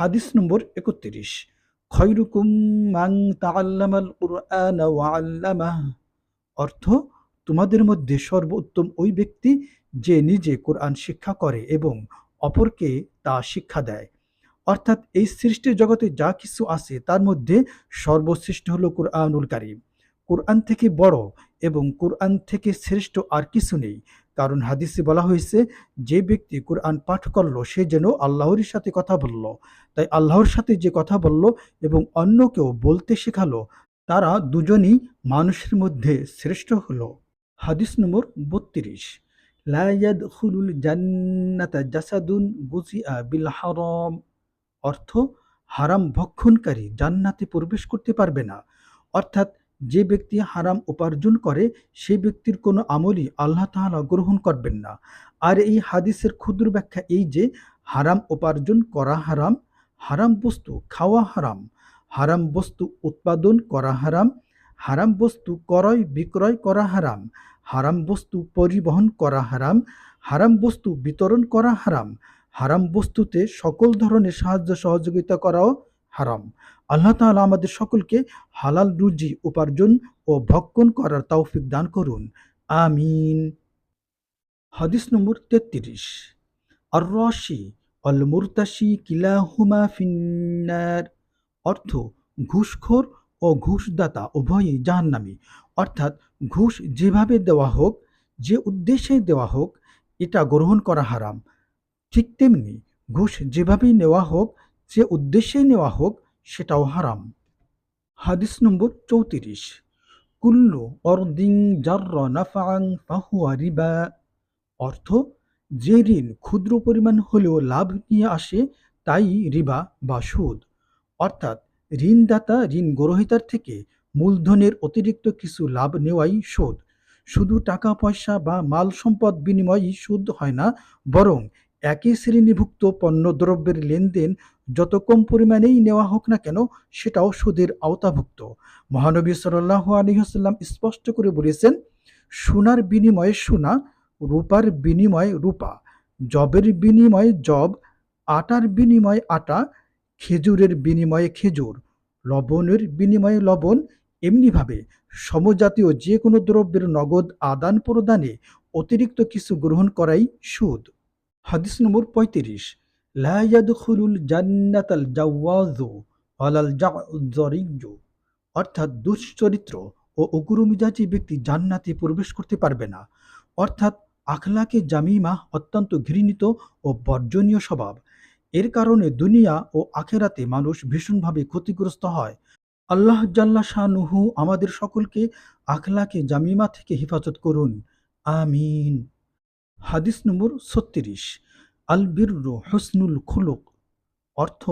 হাদিস নম্বর একত্রিশ। খৈরুকুম মাং তাআল্লামাল কুরআন অর্থ, তোমাদের মধ্যে সর্বোত্তম ওই ব্যক্তি যে নিজে কোরআন শিক্ষা করে এবং অপরকে তা শিক্ষা দেয়। অর্থাৎ এই সৃষ্টি জগতে যা কিছু আছে তার মধ্যে সর্বশ্রেষ্ঠ হলো কোরআনুল কারিম। কোরআন থেকে বড় এবং কোরআন থেকে শ্রেষ্ঠ আর কিছু নেই। কারণ হাদিসে বলা হয়েছে, যে ব্যক্তি কোরআন পাঠ করল, সে যেন আল্লাহর সাথে কথা বলল। তাই আল্লাহর সাথে যে কথা বলল এবং অন্যকেও বলতে শেখালো, তারা দুজনই মানুষের মধ্যে শ্রেষ্ঠ হলো। হাদিস নম্বর বত্রিশ। লায়াদ খুলুল জান্নাতা জাসাদুন গুজিয়া বিল হারাম। অর্থ, হারাম ভক্ষণকারী জান্নাতে প্রবেশ করতে পারবে না। অর্থাৎ যে ব্যক্তি হারাম উপার্জন করে সেই ব্যক্তির কোনো আমলই আল্লাহ তাআলা গ্রহণ করবেন না। আর এই হাদিসের ক্ষুদ্র ব্যাখ্যা এই যে, হারাম উপার্জন করা হারাম হারাম বস্তু খাওয়া হারাম হারাম বস্তু উৎপাদন করা হারাম হারাম বস্তু ক্রয় বিক্রয় করা হারাম হারাম বস্তু পরিবহন করা হারাম হারাম বস্তু বিতরণ করা হারাম হারাম বস্তুতে সকল ধরনের সাহায্য সহযোগিতা করাও হারাম। আল্লাহ তাআলা আমাদের সকলকে হালাল রুজি উপার্জন ও ভক্ষণ করার তৌফিক দান করুন। আমিন। হাদিস নম্বর তেত্রিশ। আর রশি অল মুরতাশি কিলাহুমা ফিন্নার। অর্থ, ঘুষখোর ও ঘুষদাতা উভয়ই জাহান্নামী। অর্থাৎ, ঘুষ যেভাবে দেওয়া হোক, যে উদ্দেশ্যে দেওয়া হোক, এটা গ্রহণ করা হারাম। ঠিক তেমনি, ঘুষ যেভাবেই নেওয়া হোক, যে উদ্দেশ্যে নেওয়া হোক সেটাও হারাম। হাদিস নম্বর চৌত্রিশ। কুল্লু অর্দিং জার্র নাফাং ফাহুয়া রিবা। অর্থ, যে ঋণ ক্ষুদ্র পরিমাণ হলেও লাভ নিয়ে আসে তাই রিবা বা সুদ। অর্থাৎ, ঋণদাতা ঋণ গ্রহিতার থেকে মূলধনের অতিরিক্ত কিছু লাভ নেওয়াই সুদ। শুধু টাকা পয়সা বা মাল সম্পদ বিনিময়ই সুদ হয় না, বরং একই শ্রেণীভুক্ত পণ্যদ্রব্যের লেনদেন যত কম পরিমাণেই নেওয়া হোক না কেন, সেটাও সুদের আওতাভুক্ত। মহানবী সাল্লাহ আলহিহাস্লাম স্পষ্ট করে বলেছেন, সোনার বিনিময়ে সোনা, রূপার বিনিময়ে রূপা জবের বিনিময়ে জব আটার বিনিময়ে আটা, খেজুরের বিনিময়ে খেজুর, লবণের বিনিময়ে লবণ, এমনিভাবে সমজাতীয় যে কোনো দ্রব্যের নগদ আদান প্রদানে অতিরিক্ত কিছু গ্রহণ করাই সুদ। হাদিস নম্বর পঁয়ত্রিশ। লা ইয়াদখুলুল জান্নাতাল জাওয়াজু ওয়ালাল জাজরিয়্যু অর্থাৎ দুশ্চরিত্র ও উগ্রমিজাজি ব্যক্তি জান্নাতে প্রবেশ করতে পারবে না। অর্থাৎ আখলাকে জামিমা অত্যন্ত ঘৃণিত ও বর্জনীয় স্বভাব। এর কারণে দুনিয়া ও আখেরাতে মানুষ ভীষণভাবে ক্ষতিগ্রস্ত হয়। আল্লাহ জাল্লা শাহনুহু আমাদের সকলকে আখলাকে জামিমা থেকে হেফাজত করুন। আমিন। হাদিস নম্বর ছত্রিশ। আল বিররু হসনুল খুলুক, অর্থ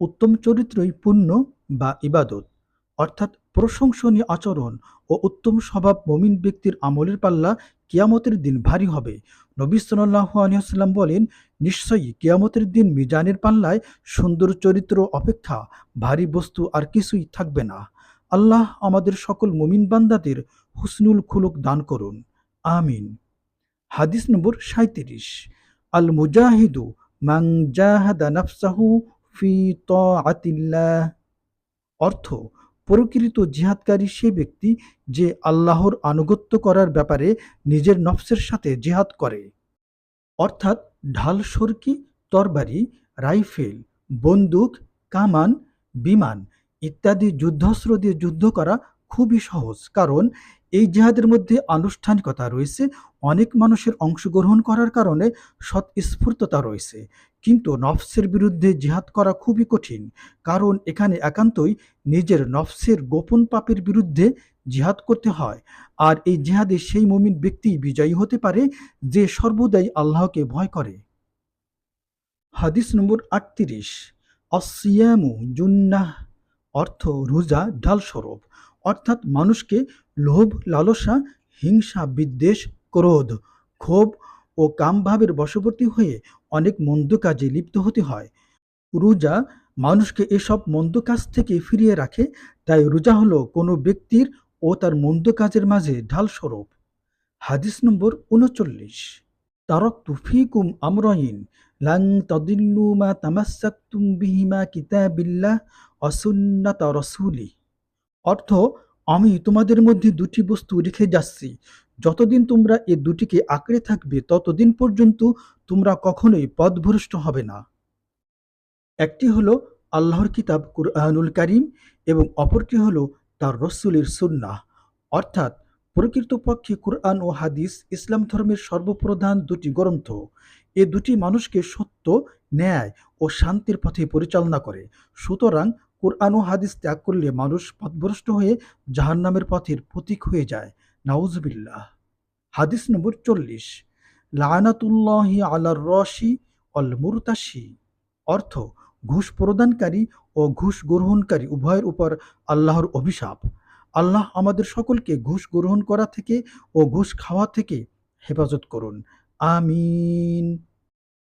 উত্তম চরিত্রই পুণ্য বা ইবাদত, অর্থাৎ প্রশংসনীয় আচরণ ও উত্তম স্বভাব মমিন ব্যক্তির আমলের পাল্লা কিয়ামতের দিন ভারী হবে। নবী সাল্লাহ বলেন, নিশ্চয়ই কিয়ামতের দিন মিজানের পাল্লায় সুন্দর চরিত্র অপেক্ষা, ভারী বস্তু আর কিছুই থাকবে না। আল্লাহ আমাদের সকল মমিন বান্দাদের হুসনুল খুলুক দান করুন। আমিন। হাদিস নম্বর সাঁত্রিশ আল মুজাহিদু মাং জাহাদা নাফসাহু ফি অর্থ, প্রকৃত জিহাদকারী সে ব্যক্তি যে আল্লাহর আনুগত্য করার ব্যাপারে নিজের নফসের সাথে জিহাদ করে। অর্থাৎ ঢাল সরকি, তরবারি, রাইফেল, বন্দুক, কামান, বিমান ইত্যাদি যুদ্ধাস্ত্র দিয়ে যুদ্ধ করা খুবই সহজ, কারণ এই জেহাদের মধ্যে আনুষ্ঠানিকতা রয়েছে, অনেক মানুষের অংশগ্রহণ করার কারণে স্বতঃস্ফূর্ততা রয়েছে। কিন্তু নফসের বিরুদ্ধে জেহাদ করা খুবই কঠিন, কারণ এখানে একান্তই নিজের নফসের গোপন পাপের বিরুদ্ধে জিহাদ করতে হয়। আর এই জিহাদে সেই মমিন ব্যক্তি বিজয়ী হতে পারে যে সর্বদাই আল্লাহকে ভয় করে। হাদিস নম্বর আটত্রিশ, অসিয়ামু জুন্নাহ, অর্থ রোজা ঢাল স্বরূপ অর্থাৎ মানুষকে লোভ, লালসা, হিংসা, বিদ্বেষ, ক্রোধ, ক্ষোভ ও কামভাবের বশবর্তী হয়ে অনেক মন্দ কাজে লিপ্ত হতে হয়। রোজা মানুষকে এসব মন্দ কাজ থেকে ফিরিয়ে রাখে, তাই রোজা হলো কোনো ব্যক্তির ও তার মন্দ কাজের মাঝে ঢাল স্বরূপ হাদিস নম্বর উনচল্লিশ। তারক তুফিকুম আমরাইন লাং তদিল্লু মা তামাসাক্তুম বিহিমা কিতাবিল্লাহ রসুলি। অর্থ, আমি তোমাদের মধ্যে দুটি বস্তু রেখে যাচ্ছি। যতদিন তোমরা এ দুটিকে আঁকড়ে থাকবে, ততদিন পর্যন্ত তোমরা কখনোই পথভ্রষ্ট হবে না। একটি হলো আল্লাহর কিতাব কুরআনুল কারিম এবং অপরটি হলো তার রসুলের সুন্নাহ। অর্থাৎ প্রকৃতপক্ষে কুরআন ও হাদিস ইসলাম ধর্মের সর্বপ্রধান দুটি গ্রন্থ। এ দুটি মানুষকে সত্য, ন্যায় ও শান্তির পথে পরিচালনা করে। সুতরাং কোরআন ও হাদিস ত্যাগ করলে মানুষ পথভ্রষ্ট হয়ে জাহান্নামের পথের প্রতীক হয়ে যায়। নাউজবিল্লাহ। হাদিস নম্বর চল্লিশ। লানাতুল্লাহি আলার রশি অল মুরতাশি। অর্থ, ঘুষ প্রদানকারী ও ঘুষ গ্রহণকারী উভয়ের উপর আল্লাহর অভিশাপ। আল্লাহ আমাদের সকলকে ঘুষ গ্রহণ করা থেকে ও ঘুষ খাওয়া থেকে হেফাজত করুন। আমিন।